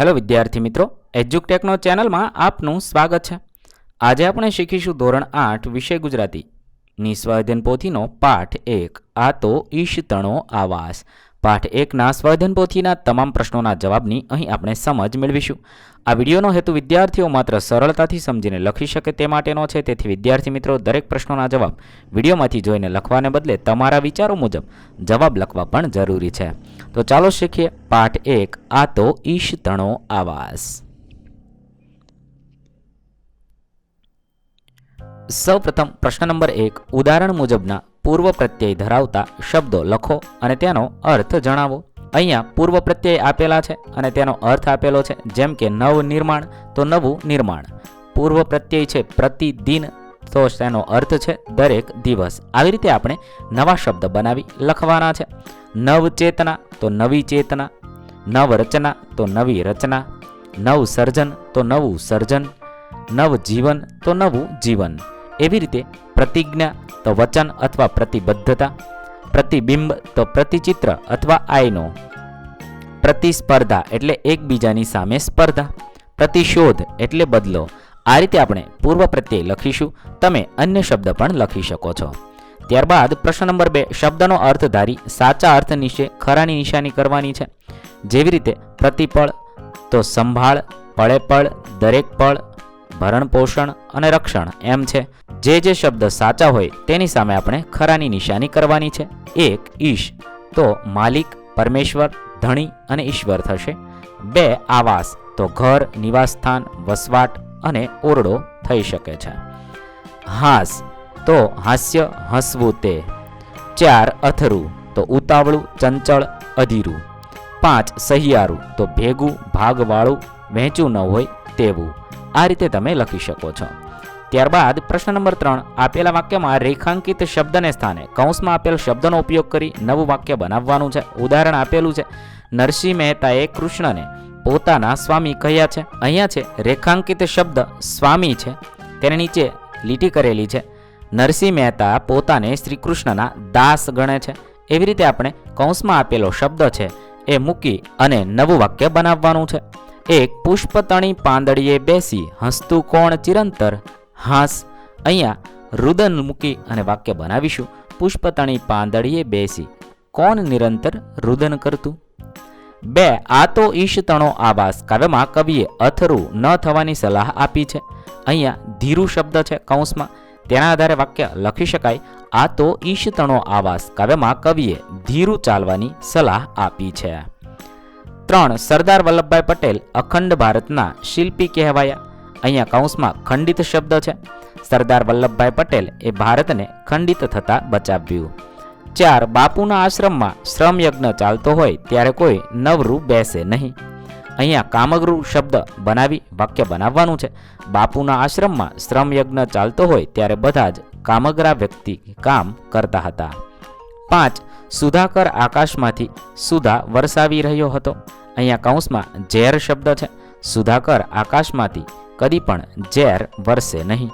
Hello વિદ્યાર્થી મિત્રો, એજ્યુકટેકનો ચેનલમાં આપનું સ્વાગત છે. આજે આપણે શીખીશું ધોરણ આઠ, વિષય ગુજરાતી. નિસ્વાધ્યન પોથીનો પાઠ એક, આ તો ઈશતણો આવાસ. પાઠ એકના સ્વર્ધન પોથીના તમામ પ્રશ્નોના જવાબની અહીં આપણે સમજ મેળવીશું. આ વિડીયોનો હેતુ વિદ્યાર્થીઓ માત્ર સરળતાથી સમજીને લખી શકે તે માટેનો છે, તેથી વિદ્યાર્થી મિત્રો, દરેક પ્રશ્નોના જવાબ વિડીયોમાંથી જોઈને લખવાને બદલે તમારા વિચારો મુજબ જવાબ લખવા પણ જરૂરી છે. તો ચાલો શીખીએ પાઠ એક, આ તો ઈશતણો આવાસ. સૌપ્રથમ પ્રશ્ન નંબર એક, ઉદાહરણ મુજબના પૂર્વ પ્રત્યય ધરાવતા શબ્દો લખો અને તેનો અર્થ જણાવો. અહીંયા પૂર્વ પ્રત્યય આપેલા છે અને તેનો અર્થ આપેલો છે જેમ કે નવ નિર્માણ તો નવું નિર્માણ. પૂર્વ પ્રત્યય છે પ્રતિદિન તો તેનો અર્થ છે દરેક દિવસ. આવી રીતે આપણે નવા શબ્દ બનાવી લખવાના છે. નવ ચેતના તો નવી ચેતના નવ રચના તો નવી રચના નવ સર્જન તો નવું સર્જન નવ જીવન તો નવું જીવન. એવી રીતે પ્રતિજ્ઞા તો વચન અથવા પ્રતિબદ્ધતા, પ્રતિબિંબ તો પ્રતિચિત્ર અથવા આયનો. પ્રતિસ્પર્ધા એટલે એકબીજાની સામે સ્પર્ધા. પ્રતિશોધ એટલે બદલો. આ રીતે આપણે પૂર્વ પ્રત્યય લખીશું. તમે અન્ય શબ્દ પણ લખી શકો છો. ત્યારબાદ પ્રશ્ન નંબર બે, શબ્દનો અર્થ ધારી સાચા અર્થ નીચે ખરાની નિશાની કરવાની છે. જેવી રીતે પ્રતિપળ તો સંભાળ પળે પળ દરેક પળ ભરણ પોષણ અને રક્ષણ એમ છે. જે જે શબ્દ સાચા હોય તેની સામે આપણે ખરાની નિશાની કરવાની છે. એક ઈશ. તો માલિક, પરમેશ્વર, ધણી અને ઈશ્વર થશે. બે આવાસ. તો ઘર, નિવાસસ્થાન, વસવાટ અને ઓરડો થઈ શકે છે. હાસ. તો હાસ્ય, હસવું તે. ચાર, અથરું. તો ઉતાવળું, ચંચળ, અધીરું. પાંચ, સહિયારું. તો ભેગું, ભાગવાળું, વહેંચું ન હોય તેવું. આ રીતે તમે લખી શકો છો. ત્યારબાદ પ્રશ્ન નંબર ત્રણ, આપેલા વાક્યમાં રેખાંકિત શબ્દને સ્થાને કૌંસમાં આપેલ શબ્દનો ઉપયોગ કરી નવું વાક્ય બનાવવાનું છે. ઉદાહરણ આપેલું છે, નરસિંહ મહેતાએ કૃષ્ણને પોતાના સ્વામી કહ્યા છે. અહીંયા છે, રેખાંકિત શબ્દ સ્વામી છે. તેની નીચે લીટી કરેલી છે, નરસિંહ મહેતા પોતાને શ્રી કૃષ્ણના દાસ ગણે છે. એવી રીતે આપણે કૌંસમાં આપેલો શબ્દ છે, એ મૂકી અને નવું વાક્ય બનાવવાનું છે. એક પુષ્પતણી પાંદડીએ બેસી હસતું કોણ ચિરંતર? હાસ. અહીંયા રુદન મૂકી અને વાક્ય બનાવીશું. પુષ્પતણી પાંદડીએ બેસી. કોણ નિરંતર રુદન કરતું? બે, આ તો ઈશ તણો આવાસ. કાવ્યમાં કવિએ અથરું ન થવાની સલાહ આપી છે. અહીંયા ધીરુ શબ્દ છે કૌંસમાં. તેના આધારે વાક્ય લખી શકાય. આ તો ઈશ તણો આવાસ. કાવ્યમાં કવિએ ધીરું ચાલવાની સલાહ આપી છે. ત્રણ સરદાર વલ્લભભાઈ પટેલ અખંડ ભારતના શિલ્પી કહેવાયા. અહીંયા કૌંસમાં ખંડિત શબ્દ છે. સરદાર વલ્લભભાઈ પટેલ એ ભારતને ખંડિત થતા બચાવ્યું. ચાર બાપુના આશ્રમમાં શ્રમ યજ્ઞ ચાલતો હોય ત્યારે કોઈ નવરું બેસે નહીં. અહીંયા કામગૃહ શબ્દ બનાવી વાક્ય બનાવવાનું છે. બાપુના આશ્રમમાં શ્રમ યજ્ઞ ચાલતો હોય ત્યારે બધા જ કામગરા વ્યક્તિ કામ કરતા હતા. પાંચ, સુધાકર આકાશમાંથી સુધા વરસાવી રહ્યો હતો. અહીંયા કૌંસમાં ઝેર શબ્દ છે. સુધાકર આકાશમાંથી કદી પણ ઝેર વરસે નહીં.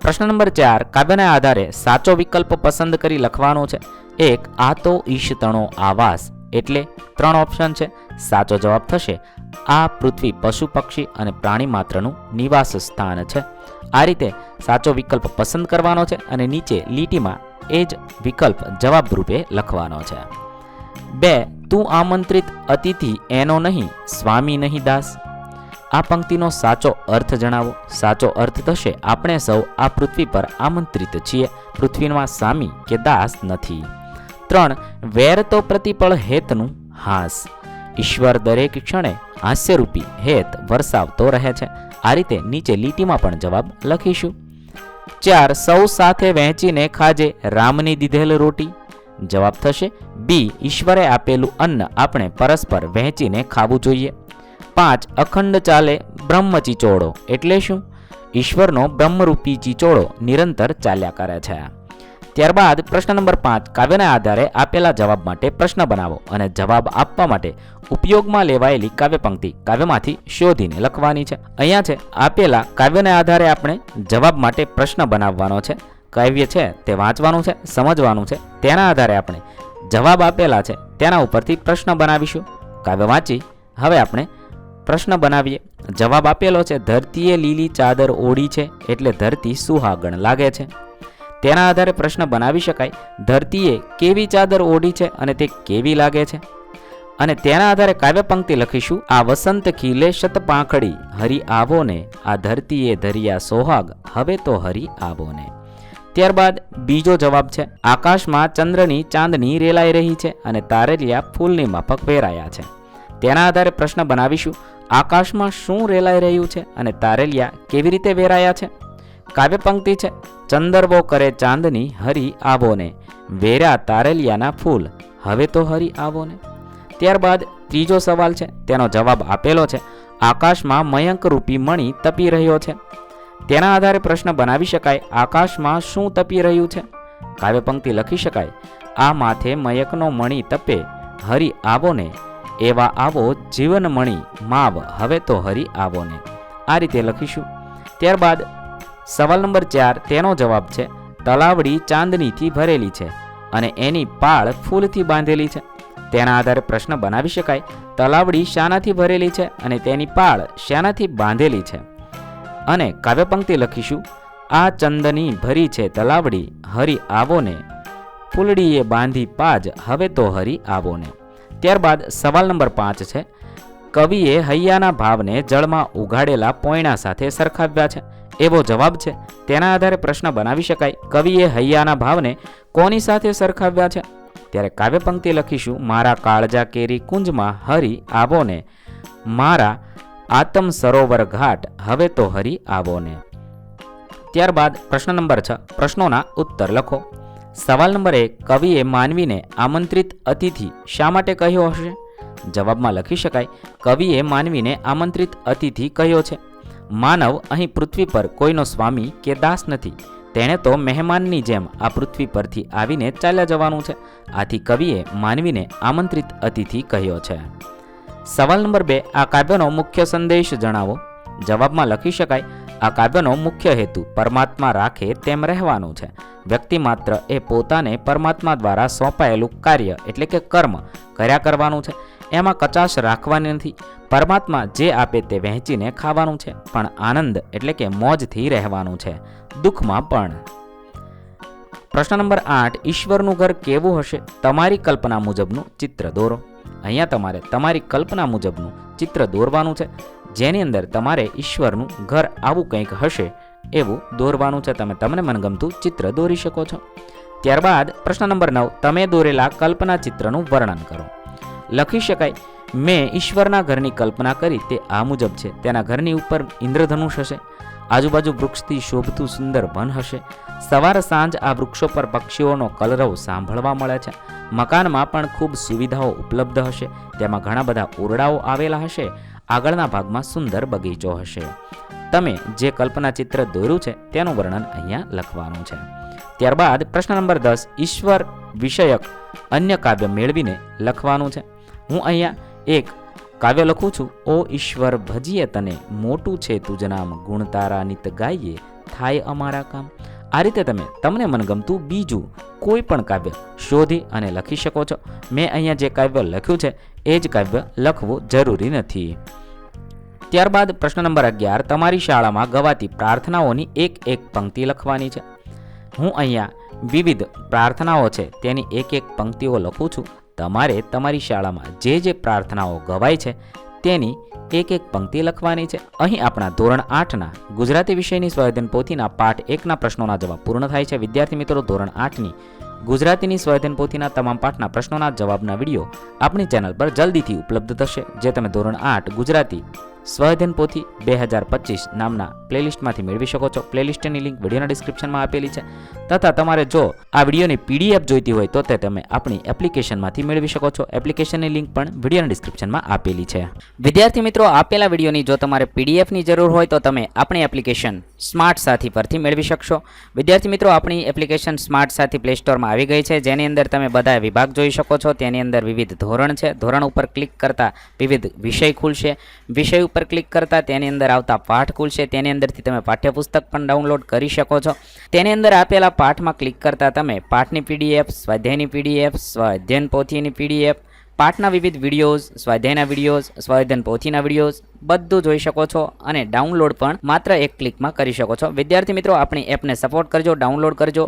પ્રશ્ન નંબર ચાર, કાવ્યના આધારે સાચો વિકલ્પ પસંદ કરી લખવાનો છે. એક, આ તો ઈશતણો આવાસ, એટલે ત્રણ ઓપ્શન છે. સાચો જવાબ થશે, આ પૃથ્વી પશુ પક્ષી અને પ્રાણી માત્રનું નિવાસ સ્થાન છે. આ રીતે સાચો વિકલ્પ પસંદ કરવાનો છે અને નીચે લીટીમાં એ જ વિકલ્પ જવાબ રૂપે લખવાનો છે. બે તું આમંત્રિત અતિથિ એનો નહીં, સ્વામી નહીં દાસ. આ પંક્તિનો સાચો અર્થ જણાવો. સાચો અર્થ થશે, આપણે સૌ આ પૃથ્વી પર આમંત્રિત છીએ. પૃથ્વીમાં સ્વામી કે દાસ નથી. ત્રણ, વેર તો પ્રતિપળ હેતનું હાસ. ઈશ્વર દરેક ક્ષણે હાસ્યરૂપી હેત વરસાવતો રહે છે. આ રીતે નીચે લીટીમાં પણ જવાબ લખીશું. ચાર, સૌ સાથે વહેંચીને ખાજે રામની દીધેલ રોટી. જવાબ થશે, બી, ઈશ્વરે આપેલું અન્ન આપણે પરસ્પર વહેંચીને ખાવું જોઈએ. પાંચ, અખંડ ચાલે બ્રહ્મ ચીચોળો, એટલે શું? ઈશ્વરનો બ્રહ્મરૂપી ચીચોળો નિરંતર ચાલ્યા કરે છે. ત્યારબાદ પ્રશ્ન નંબર પાંચ, કાવ્યના આધારે આપેલા જવાબ માટે પ્રશ્ન બનાવો અને જવાબ આપવા માટે ઉપયોગમાં લેવાયેલી કાવ્ય પંક્તિ કાવ્યમાંથી શોધીને લખવાની છે. અહીંયા છે, આપેલા કાવ્યના આધારે આપણે જવાબ માટે પ્રશ્ન બનાવવાનો છે. કાવ્ય છે તે વાંચવાનું છે, સમજવાનું છે, તેના આધારે આપણે જવાબ આપેલા છે, તેના ઉપરથી પ્રશ્ન બનાવીશું. કાવ્ય વાંચી, હવે આપણે પ્રશ્ન બનાવીએ. જવાબ આપેલો છે, ધરતીએ લીલી ચાદર ઓઢી છે, એટલે ધરતી સુહાગણ લાગે છે. તેના આધારે પ્રશ્ન બનાવી શકાય, ધરતીએ કેવી ચાદર ઓઢી છે અને તે કેવી લાગે છે? અને તેના આધારે કાવ્ય પંક્તિ લખીશું, આ વસંત ખીલે શતપાખડી હરી આવો ને, આ ધરતીએ ધરિયા સોહાગ, હવે તો હરી આવો ને. ત્યારબાદ બીજો જવાબ છે, આકાશમાં ચંદ્રની ચાંદની રેલાઈ રહી છે અને તારેલિયા ફૂલની માફક વેરાયા છે. તેના આધારે પ્રશ્ન બનાવીશું, આકાશમાં શું રેલાઈ રહ્યું છે અને તારેલિયા કેવી રીતે વેરાયા છે? કાવ્ય પંક્તિ છે, ચંદરવો કરે ચાંદની હરી આવોને વેરા તારેલિયાના ફૂલ, હવે તો હરી આવોને ત્યારબાદ ત્રીજો સવાલ છે, તેનો જવાબ આપેલો છે, આકાશમાં મયંક રૂપી મણિ તપી રહ્યો છે. તેના આધારે પ્રશ્ન બનાવી શકાય, આકાશમાં શું તપી રહ્યું છે? કાવ્ય પંક્તિ લખી શકાય, આ માથે મયકનો મણિ તપે, હરી આવો ને એવા આવો જીવન મણિ, માવ હવે તો હરી આવો ને આ રીતે લખીશું. ત્યારબાદ સવાલ નંબર ચાર તેનો જવાબ છે, તલાવડી ચાંદનીથી ભરેલી છે અને એની પાળ ફૂલથી બાંધેલી છે. તેના આધારે પ્રશ્ન બનાવી શકાય, તલાવડી શાનાથી ભરેલી છે અને તેની પાળ શાનાથી બાંધેલી છે. અને કાવ્યપંક્તિ લખીશું. આ ચંદની ભરી છે તલાવડી, હરી આવો ને ફૂલડીએ બાંધી પાજ, હવે તો હરી આવો ને ત્યારબાદ સવાલ નંબર પાંચ છે. કવિએ હૈયાના ભાવને જળમાં ઉઘાડેલા પોયણા સાથે સરખાવ્યા છે. એવો જવાબ છે. તેના આધારે પ્રશ્ન બનાવી શકાય. કવિએ હૈયાના ભાવને કોની સાથે સરખાવ્યા છે? ત્યારે કાવ્યપંક્તિ લખીશું. મારા કાળજા કેરી કુંજમાં હરી આવો ને મારા આતમ સરોવર ઘાટ, હવે તો હરી આવો ને. ત્યારબાદ પ્રશ્ન નંબર છ, પ્રશ્નોના ઉત્તર લખો. સવાલ નંબર એક, કવિએ માનવીને આમંત્રિત અતિથિ શા માટે કહ્યો હશે? જવાબમાં લખી શકાય, કવિએ માનવીને આમંત્રિત અતિથિ કહ્યો છે. માનવ અહીં પૃથ્વી પર કોઈનો સ્વામી કે દાસ નથી. તેણે તો મહેમાનની જેમ આ પૃથ્વી પરથી આવીને ચાલ્યા જવાનું છે. આથી કવિએ માનવીને આમંત્રિત અતિથિ કહ્યો છે. સવાલ નંબર બે, આ કાવ્યનો મુખ્ય સંદેશ જણાવો. જવાબમાં લખી શકાય, આ કાવ્યનો મુખ્ય હેતુ પરમાત્મા રાખે તેમ રહેવાનું છે. વ્યક્તિ માત્ર એ પોતાને પરમાત્મા દ્વારા સોંપાયેલું કાર્ય એટલે કે કર્મ કર્યા કરવાનું છે. એમાં કચાશ રાખવાની નથી. પરમાત્મા જે આપે તે વહેંચીને ખાવાનું છે, પણ આનંદ એટલે કે મોજથી રહેવાનું છે. દુઃખમાં પણ. પ્રશ્ન નંબર આઠ, ઈશ્વરનું ઘર કેવું હશે? તમારી કલ્પના મુજબનું ચિત્ર દોરો. અહીંયા તમારે તમારી કલ્પના મુજબનું ચિત્ર દોરવાનું છે. જેની અંદર તમારે ઈશ્વરનું ઘર આવું કંઈક હશે એવું દોરવાનું છે. તમે તમને મનગમતું ચિત્ર દોરી શકો છો. ત્યારબાદ પ્રશ્ન નંબર નવ, તમે દોરેલા કલ્પના ચિત્રનું વર્ણન કરો. લખી શકાય, મેં ઈશ્વરના ઘરની કલ્પના કરી તે આ મુજબ છે. તેના ઘરની ઉપર ઇન્દ્રધનુષ હશે. આજુબાજુ વૃક્ષથી શોભતું સુંદર વન હશે. સવાર સાંજ આ વૃક્ષો પર પક્ષીઓનો કલરવ સાંભળવા મળે છે. મકાનમાં પણ ખૂબ સુવિધાઓ ઉપલબ્ધ હશે. તેમાં ઘણા બધા ઓરડાઓ આવેલા હશે. આગળના ભાગમાં સુંદર બગીચો હશે. તમે જે કલ્પના ચિત્ર દોર્યું છે તેનું વર્ણન અહીંયા લખવાનું છે. ત્યારબાદ પ્રશ્ન નંબર દસ, ઈશ્વર વિષયક અન્ય કાવ્ય મેળવીને લખવાનું છે. હું અહીંયા એક કાવ્ય લખું છું. ઓ ઈશ્વર, ભજીએ તને. મોટું છે તુજ નામ. ગુણતારા નિત ગાઈએ. થાય અમારા કામ. આ રીતે તમે, તમને મનગમતું બીજું કોઈ પણ કાવ્ય શોધી અને લખી શકો છો. મેં અહીંયા જે કાવ્ય લખ્યું છે, એ જ કાવ્ય લખવું જરૂરી નથી. ત્યારબાદ પ્રશ્ન નંબર અગિયાર. તમારી શાળામાં ગવાતી પ્રાર્થનાઓની એક એક પંક્તિ લખવાની છે. હું અહીંયા વિવિધ પ્રાર્થનાઓ છે, તેની એક એક પંક્તિઓ લખું છું. તમારે તમારી શાળામાં જે જે પ્રાર્થનાઓ ગવાય છે, તેની એક એક પંક્તિ લખવાની છે. અહીં આપણા ધોરણ આઠના ગુજરાતી વિષયની સ્વાધ્યન પોથીના પાઠ એકના પ્રશ્નોના જવાબ પૂર્ણ થાય છે. વિદ્યાર્થી મિત્રો, ધોરણ આઠની ગુજરાતીની સ્વાધ્યન પોથીના તમામ પાઠના પ્રશ્નોના જવાબના વીડિયો આપણી ચેનલ પર જલ્દીથી ઉપલબ્ધ થશે, જે તમે ધોરણ આઠ ગુજરાતી સ્વાધ્યન પોથી બે હજાર પચીસ નામના પ્લેલિસ્ટમાંથી મેળવી શકો છો. પ્લેલિસ્ટની લિંક વિડીયોના ડિસ્ક્રિપ્શનમાં આપેલી છે. તથા તમારે જો આ વિડીયોની પીડીએફ જોઈતી હોય તો તે તમે આપણી એપ્લિકેશનમાંથી મેળવી શકો છો. એપ્લિકેશનની લિંક પણ વિડીયોના ડિસ્ક્રિપ્શનમાં આપેલી છે. વિદ્યાર્થી મિત્રો, આપેલા વિડીયોની જો તમારે પીડીએફની જરૂર હોય તો તમે આપણી એપ્લિકેશન સ્માર્ટ સાથી પરથી મેળવી શકશો. વિદ્યાર્થી મિત્રો, આપણી એપ્લિકેશન સ્માર્ટ સાથી પ્લે સ્ટોરમાં આવી ગઈ છે. જેની અંદર તમે બધા વિભાગ જોઈ શકો છો. તેની અંદર વિવિધ ધોરણ છે. ધોરણ ઉપર ક્લિક કરતાં વિવિધ વિષય ખુલશે. વિષય ઉપર ક્લિક કરતાં તેની અંદર આવતા પાઠ ખુલશે તેની અંદરથી તમે પાઠ્યપુસ્તક પણ ડાઉનલોડ કરી શકો છો. તેની અંદર આપેલા પાઠમાં ક્લિક કરતાં તમે પાઠની પીડીએફ, સ્વાધ્યાયની પીડીએફ સ્વાધ્યન પોથીની પીડીએફ, પાઠના વિવિધ વિડીયોઝ, સ્વાધ્યાયના વિડીયોઝ, સ્વાધ્યાયન પોથીના વિડીયોઝ બધું જોઈ શકો છો અને ડાઉનલોડ પણ માત્ર એક ક્લિકમાં કરી શકો છો. વિદ્યાર્થી મિત્રો, આપણી એપને સપોર્ટ કરજો ડાઉનલોડ કરજો.